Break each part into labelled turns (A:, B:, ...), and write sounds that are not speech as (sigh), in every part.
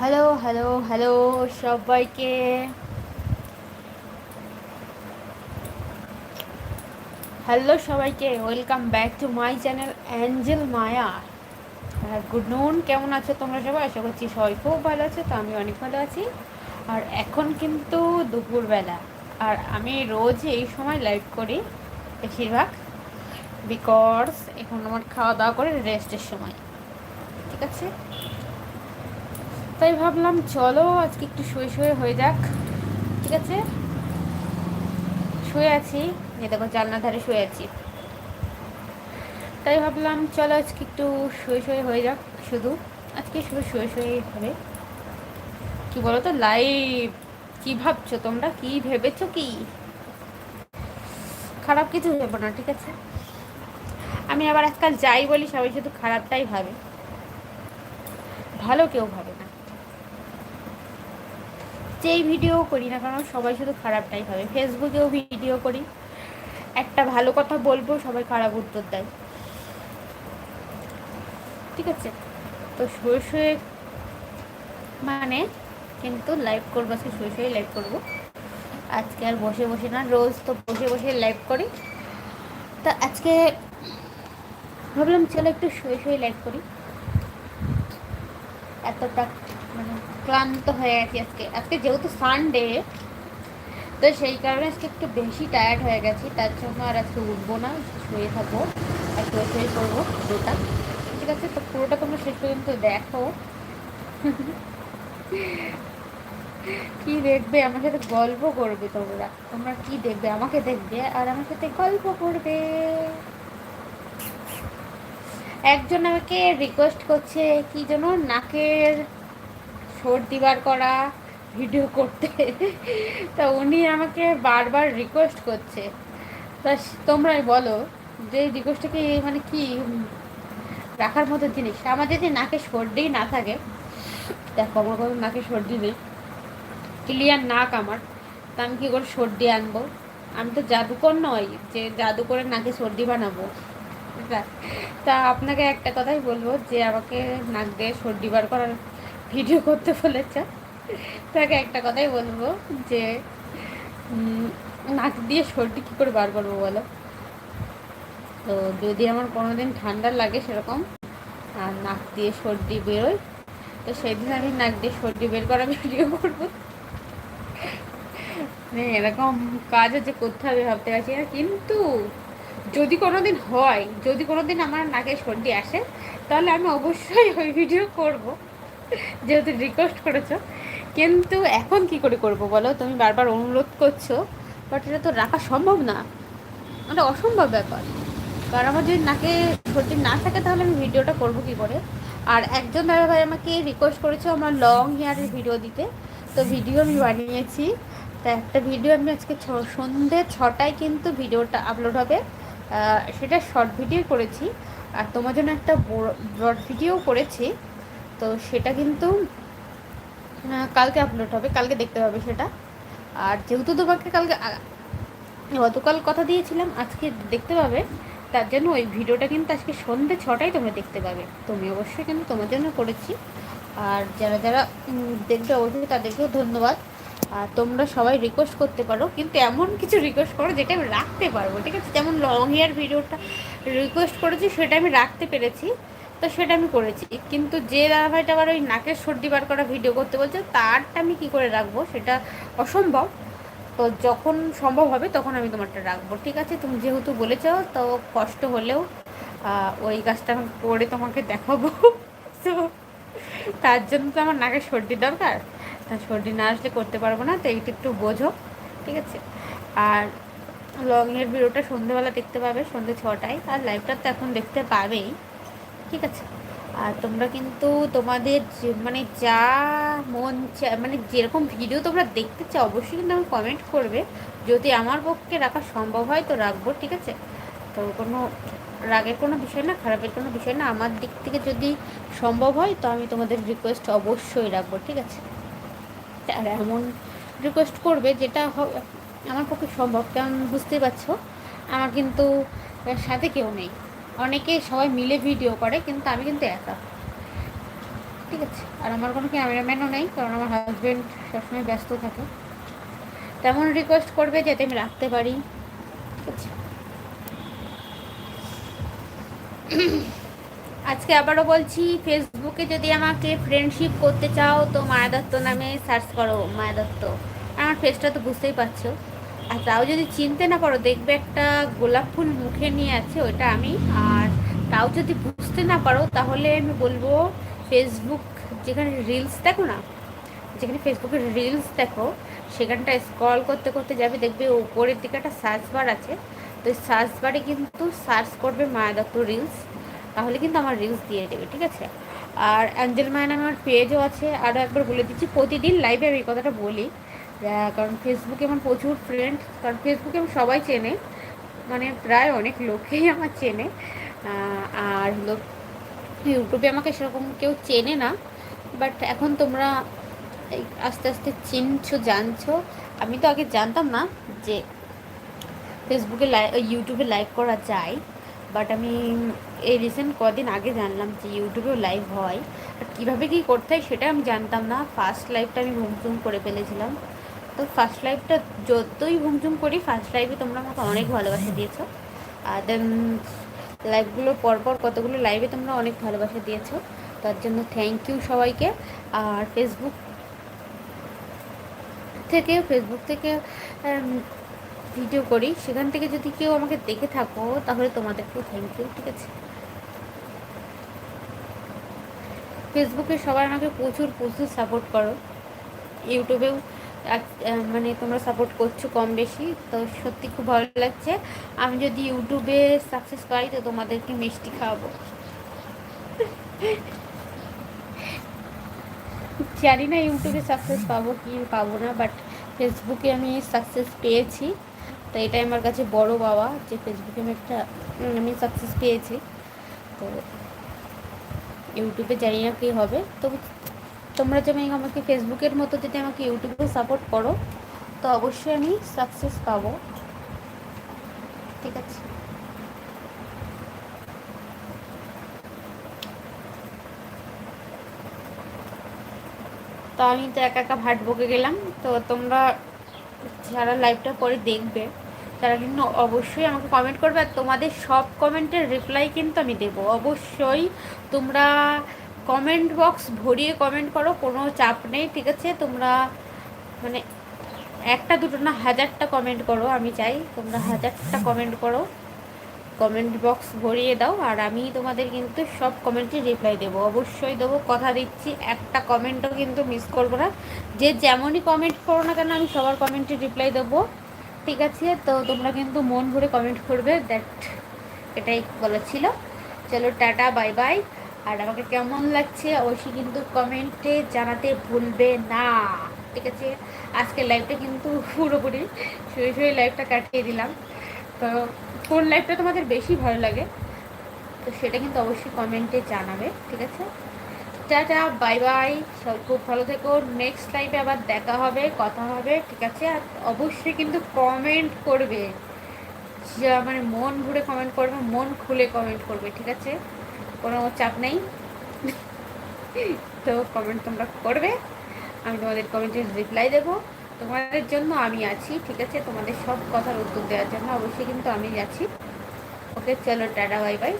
A: Hello hello hello সবাইকে। Hello সবাইকে, welcome back to my channel angel Maya. হ্যাঁ good নুন, কেমন আছো তোমরা সবাই? আশা করছি সবাই খুব ভালো আছে, তো আমি অনেক ভালো আছি। আর এখন কিন্তু দুপুরবেলা, আর আমি রোজ এই সময় লাইভ করি বেশিরভাগ বিকজ এখন আমার খাওয়া দাওয়া করে রেস্টের সময়, ঠিক আছে? তাই ভাবলাম চলো, আজকে একটু শুয়ে শুয়ে হয়ে যাক। ঠিক আছে? শুয়ে আছি। দেখো জানলা ধারে শুয়ে আছি। তাই ভাবলাম চলো আজকে একটু শুয়ে শুয়ে হয়ে যাক শুধু। আজকে শুধু শুয়ে শুয়ে হবে। কি বলো তো লাইভ কি ভাবছ তোমরা? কি ভেবেছো কি? খারাপ কিছু ভেবো না, ঠিক আছে? আমি আবার আজকাল যাই বলি, সবাই শুধু খারাপটাই ভাবে। ভালো কেউ ভাবে না। যেই ভিডিও করি না কারণ সবাই শুধু খারাপটাই ভাবে। ফেসবুকেও ভিডিও করি। একটা ভালো কথা বলব, সবাই খারাপ উত্তর দেয়। ঠিক আছে? তো শুয়ে শুয়ে মানে কিন্তু লাইভ করব আজকে শুয়ে শুয়ে লাইভ করব। আজকে আর বসে বসে না, রোজ তো বসে বসে লাইভ করি। তা আজকে ভাবলাম চলো একটু শুয়ে শুয়ে লাইভ করি। এতটা মানে ক্লান্ত হয়ে গেছি আজকে। আজকে যেহেতু সানডে তো সেই কারণে আজকে একটু বেশি টায়ার্ড হয়ে গেছি। তার জন্য আর আজকে উঠবো না, শুয়ে থাকব আর শুয়ে করব পুরোটা। ঠিক আছে, তো পুরোটা তোমরা শেষ পর্যন্ত দেখো। কি দেখবে? আমার সাথে গল্প করবে তোমরা। তোমরা কি দেখবে? আমাকে দেখবে আর আমার সাথে গল্প করবে। একজন আমাকে রিকোয়েস্ট করছে, কি যেন নাকের সর্দি বার করা, ভিডিও করতে। তা উনি আমাকে বারবার রিকোয়েস্ট করছে। তা তোমরাই বলো যে রিকোয়েস্টটা মানে কি রাখার মতো জিনিস? আমার যদি নাকে সর্দি না থাকে, দেখো আমার কোনো নাকে সর্দি নেই ক্লিয়ার নাক আমার, তা আমি কী করে সর্দি আনব? আমি তো জাদুকর নই যে জাদু করে নাকে সর্দি বানাবো। তা আপনাকে একটা কথাই বলব যে আমাকে নাক দিয়ে সর্দি বার করার ভিডিও করতে বলেছে। তাকে একটা কথাই বলব যে নাক দিয়ে সর্দি কী করে বার করব বলো? তো যদি আমার কোনো দিন ঠান্ডা লাগে সেরকম, আর নাক দিয়ে সর্দি বেরোয়, তো সেদিন আমি নাক দিয়ে সর্দি বের করা ভিডিও করব। মানে এরকম কাজ আছে করতে হবে ভাবতে পারছি না। কিন্তু যদি কোনো দিন হয়, যদি কোনো দিন আমার নাকে সর্দি আসে, তাহলে আমি অবশ্যই ওই ভিডিও করব। যেহেতু রিকোয়েস্ট করেছ। কিন্তু এখন কি করে করব বলো? তুমি বারবার অনুরোধ করছ বাট এটা তো রাখা সম্ভব না। মানে অসম্ভব ব্যাপার। কারণ আমার যদি নাকে সর্দি না থাকে, তাহলে আমি ভিডিওটা করব কী করে? আর একজন দাদা ভাই আমাকে রিকোয়েস্ট করেছে আমার লং হেয়ারের ভিডিও দিতে। তো ভিডিও আমি বানিয়েছি। তা একটা ভিডিও আমি আজকে সন্ধ্যে ছটায় কিন্তু ভিডিওটা আপলোড হবে। সেটা শর্ট ভিডিও করেছি। আর তোমার জন্য একটা ব্রড ভিডিও করেছি। তো সেটা কিন্তু কালকে আপলোড হবে, কালকে দেখতে পাবে সেটা। আর যেহেতু তোমাকে কালকে গতকাল কথা দিয়েছিলাম, আজকে দেখতে পাবে, তার জন্য ওই ভিডিওটা কিন্তু আজকে সন্ধ্যে ছটায় তোমরা দেখতে পাবে। তুমি অবশ্যই কিন্তু তোমার জন্য করেছি। আর যারা যারা দেখবে অবশ্যই তাদেরকেও ধন্যবাদ। আর তোমরা সবাই রিকোয়েস্ট করতে পারো, কিন্তু এমন কিছু রিকোয়েস্ট করো যেটা আমি রাখতে পারব, ঠিক আছে? যেমন লং হেয়ার ভিডিওটা রিকোয়েস্ট করেছি, সেটা আমি রাখতে পেরেছি। তো সেটা আমি করেছি। কিন্তু যে দাদাভাইটা আবার ওই নাকের সর্দি বার করা ভিডিও করতে বলছে, তারটা আমি কি করে রাখব? সেটা অসম্ভব। তো যখন সম্ভব হবে, তখন আমি তোমারটা রাখব। ঠিক আছে, তুমি যেহেতু বলেছ, তো কষ্ট হলেও ওই গাছটা আমি করে তোমাকে দেখাবো। (laughs) তো তার জন্য তো আমার নাকের সর্দি দরকার। তা সর্দি না আসলে করতে পারব না, তো এইটা একটু বোঝো। ঠিক আছে? আর লংয়ের ভিডিওটা সন্ধেবেলা দেখতে পাবে সন্ধে ছটায়। আর লাইভটা তো এখন দেখতে পাবেই। ঠিক আছে। আর তোমরা কিন্তু তোমাদের মানে যা মন মানে যেরকম ভিডিও তোমরা দেখতে চাও, অবশ্যই কিন্তু আমি কমেন্ট করবে। যদি আমার পক্ষে রাখা সম্ভব হয় তো রাখব, ঠিক আছে? তো কোনো রাগের কোনো বিষয় না, খারাপের কোনো বিষয় না। আমার দিক থেকে যদি সম্ভব হয় তো আমি তোমাদের রিকোয়েস্ট অবশ্যই রাখব, ঠিক আছে? আর এমন রিকোয়েস্ট করবে যেটা আমার পক্ষে সম্ভব, কারণ বুঝতেই পারছ, আমার কিন্তু সাথে কেউ নেই। অনেকে সবাই মিলে ভিডিও করে, কিন্তু আমি কিন্তু একা। ঠিক আছে? আর আমার কোনো ক্যামেরাম্যানও নেই, কারণ আমার হাজব্যান্ড সবসময় ব্যস্ত থাকে। তেমন রিকোয়েস্ট করবে যাতে আমি রাখতে পারি। ঠিক আছে? আজকে আবারও বলছি ফেসবুকে যদি আমাকে ফ্রেন্ডশিপ করতে চাও, তো মায়া দত্ত নামে সার্চ করো মায়া দত্ত আমার ফেসটা তো বুঝতেই পারছ। আর তাও যদি চিনতে না পারো, দেখবে একটা গোলাপ ফুল মুখে নিয়ে আছে ওইটা আমি। আর তাও যদি বুঝতে না পারো, তাহলে আমি বলব ফেসবুক যেখানে রিলস দেখো না, যেখানে ফেসবুকের রিলস দেখো, সেখানটা স্ক্রল করতে করতে যাবে, দেখবে উপরের দিকে একটা সার্চ বার আছে। তো সার্চ বারে কিন্তু সার্চ করবে মায়া দত্ত রিলস তাহলে কিন্তু আমার রিলস দিয়ে দেবে, ঠিক আছে? আর অ্যাঞ্জেল মায়ন আমার পেজও আছে আরও একবার বলে দিচ্ছি, প্রতিদিন লাইভে আমি কথাটা বলি। কারণ ফেসবুকে আমার প্রচুর ফ্রেন্ড কারণ ফেসবুকে আমি সবাই চেনে মানে প্রায় অনেক লোকেই আমার চেনে। আর হলো ইউটিউবে আমাকে সেরকম কেউ চেনে না বাট এখন তোমরা এই আস্তে আস্তে চিনছো, জানছো। আমি তো আগে জানতাম না যে ফেসবুকে ইউটিউবে লাইভ করা যায় বাট আমি এই রিসেন্ট কদিন আগে জানলাম যে ইউটিউবেও লাইভ হয়। আর কীভাবে কী করতে হয় সেটা আমি জানতাম না। ফার্স্ট লাইভটা আমি ঘুমচুম করে ফেলেছিলাম। তো ফার্স্ট লাইভটা যতই ঘুমচুম করি ফার্স্ট লাইভে তোমরা আমাকে অনেক ভালোবাসা দিয়েছ। আর দেন লাইভগুলো পরপর কতগুলো লাইভে তোমরা অনেক ভালোবাসা দিয়েছ। তার জন্য থ্যাংক ইউ সবাইকে। আর ফেসবুক থেকে ফেসবুক থেকে ভিডিও করি। সেখান থেকে যদি কেউ আমাকে দেখে থাকো, তাহলে তোমাদেরকেও থ্যাংক ইউ ঠিক আছে? ফেসবুকে সবাই আমাকে প্রচুর প্রচুর সাপোর্ট করো। ইউটিউবেও মানে তোমরা সাপোর্ট করছ কম বেশি, তো সত্যি খুব ভালো লাগছে। আমি যদি ইউটিউবে সাকসেস পাই তো তোমাদেরকে মিষ্টি খাওয়াবো। জানি না ইউটিউবে সাকসেস পাবো কি পাবো না বাট ফেসবুকে আমি সাকসেস পেয়েছি। তো এটাই আমার কাছে বড় বাবা যে ফেসবুকে আমি একটা আমি সাকসেস পেয়েছি। তো ইউটিউবে জানি না কী হবে, তবু তোমরা যেমন আমাকে ফেসবুকের মতো যদি আমাকে ইউটিউবে সাপোর্ট করো, তো অবশ্যই আমি সাকসেস পাবো। ঠিক আছে? তো আমি তো একা একা ভাট বকে গেলাম, তো তোমরা যারা লাইভটা পরে দেখবে, তারা কিন্তু অবশ্যই আমাকে কমেন্ট করবে, আর তোমাদের সব কমেন্টের রিপ্লাই কিন্তু আমি দেবো। অবশ্যই তোমরা কমেন্ট বক্স ভরিয়ে কমেন্ট করো, কোনো চাপ নেই, ঠিক আছে? তোমরা মানে একটা দুটো না হাজারটা কমেন্ট করো, আমি চাই তোমরা হাজারটা কমেন্ট করো। কমেন্ট বক্স ভরিয়ে দাও, আর আমি তোমাদের কিন্তু সব কমেন্টে রিপ্লাই দেবো। অবশ্যই দেবো, কথা দিচ্ছি, একটা কমেন্টও কিন্তু মিস করব না। যে যেমনই কমেন্ট করো না কেন, আমি সবার কমেন্টে রিপ্লাই দেবো। ঠিক আছে? তো তোমরা কিন্তু মন ভরে কমেন্ট করবে দ্যাট এটাই বলা ছিল চলো, টাটা বাই বাই আর আমাকে কেমন লাগছে অবশ্যই কিন্তু কমেন্টে জানাতে ভুলবে না, ঠিক আছে? আজকের লাইভটা কিন্তু পুরোপুরি শুয়ে শুয়ে লাইভটা কাটিয়ে দিলাম। তো কোন লাইভটা তোমাদের বেশি ভালো লাগে? তো সেটা কিন্তু অবশ্যই কমেন্টে জানাবে, ঠিক আছে? টাটা বাই বাই সব খুব ভালো থেকো। নেক্সট লাইভে আবার দেখা হবে, কথা হবে, ঠিক আছে? আর অবশ্যই কিন্তু কমেন্ট করবে। যা মানে মন ঘুরে কমেন্ট করবে, মন খুলে কমেন্ট করবে, ঠিক আছে? কোনো চাপ নেই। তো কমেন্ট তোমরা করবে। আমি তোমাদের কমেন্টের রিপ্লাই দেবো। তোমাদের জন্য আমি আছি, ঠিক আছে? তোমাদের সব কথার উত্তর দেওয়ার জন্য অবশ্যই কিন্তু আমি আছি ওকে, চলো, টাটা বাই বাই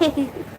A: (laughs)